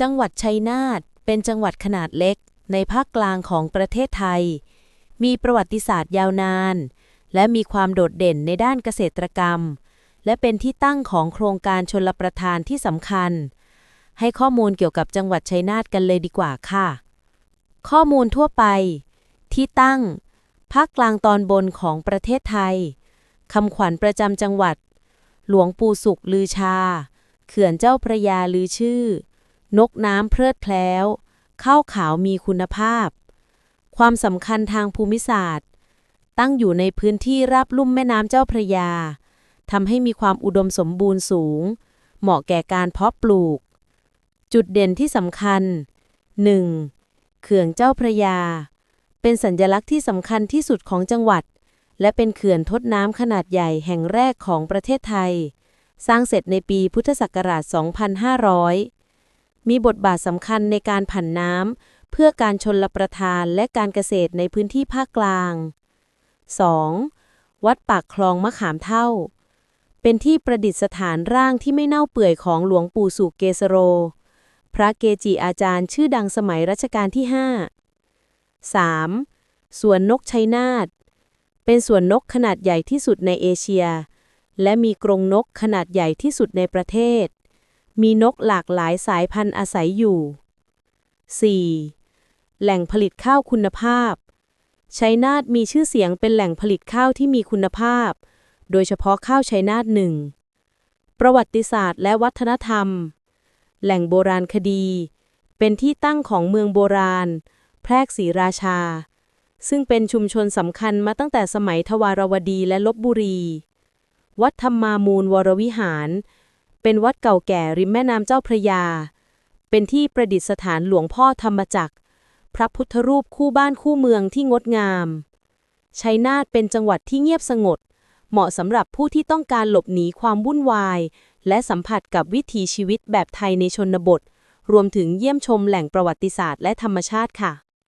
จังหวัดชัยนาทเป็นจังหวัดขนาดเล็กในภาคกลางของประเทศไทย มีประวัติศาสตร์ยาวนาน และมีความโดดเด่นในด้านเกษตรกรรม และเป็นที่ตั้งของโครงการชนลประทานที่สำคัญ ให้ข้อมูลเกี่ยวกับจังหวัดชัยนาทกันเลยดีกว่าค่ะ ข้อมูลทั่วไป ที่ตั้ง ภาคกลางตอนบนของประเทศไทยคำขวัญประจำจังหวัด หลวงปู่สุขลือชา เขื่อนเจ้าพระยาลือชื่อ นกน้ำเพลิดเพล้ว ข้าวขาวมีคุณภาพ ความสำคัญทางภูมิศาสตร์ ตั้งอยู่ในพื้นที่ราบลุ่มแม่น้ำเจ้าพระยาทำให้มีความอุดมสมบูรณ์สูง เหมาะแก่การเพาะปลูก จุดเด่นที่สำคัญ 1. เขื่อนเจ้าพระยา เป็นสัญลักษณ์ที่สำคัญที่สุดของจังหวัด และเป็นเขื่อนทดน้ำขนาดใหญ่แห่งแรกของประเทศไทย สร้างเสร็จในปีพุทธศักราช 2500 มีบทบาทสำคัญในการผันน้ำเพื่อการชนละประทานและการเกษตรในพื้นที่ภาคกลาง 2. วัดปากคลองมะขามเท่า เป็นที่ประดิษฐานร่างที่ไม่เน่าเปื่อยของหลวงปู่สุเกสโร พระเกจิอาจารย์ชื่อดังสมัยรัชกาลที่ 5 3. สวนนกชัยนาท เป็นสวนนกขนาดใหญ่ที่สุดในเอเชีย และมีกรงนกขนาดใหญ่ที่สุดในประเทศ มีนกหลากหลายสายพันธุ์อาศัยอยู่ 4. แหล่งผลิตข้าวคุณภาพ ชัยนาทมีชื่อเสียงเป็นแหล่งผลิตข้าวที่มีคุณภาพ โดยเฉพาะข้าวชัยนาทหนึ่ง ประวัติศาสตร์และวัฒนธรรม แหล่งโบราณคดี เป็นที่ตั้งของเมืองโบราณ แพรกศรีราชา ซึ่งเป็นชุมชนสำคัญมาตั้งแต่สมัยทวารวดีและลบบุรี วัดธรรมามูลวรวิหาร เป็นวัดเก่าแก่ริมแม่น้ำเจ้าพระยา เป็นที่ประดิษฐานหลวงพ่อธรรมจักร พระพุทธรูปคู่บ้านคู่เมืองที่งดงาม ชัยนาทเป็นจังหวัดที่เงียบสงบ เหมาะสำหรับผู้ที่ต้องการหลบหนีความวุ่นวาย และสัมผัสกับวิถีชีวิตแบบไทยในชนบท รวมถึงเยี่ยมชมแหล่งประวัติศาสตร์และธรรมชาติค่ะ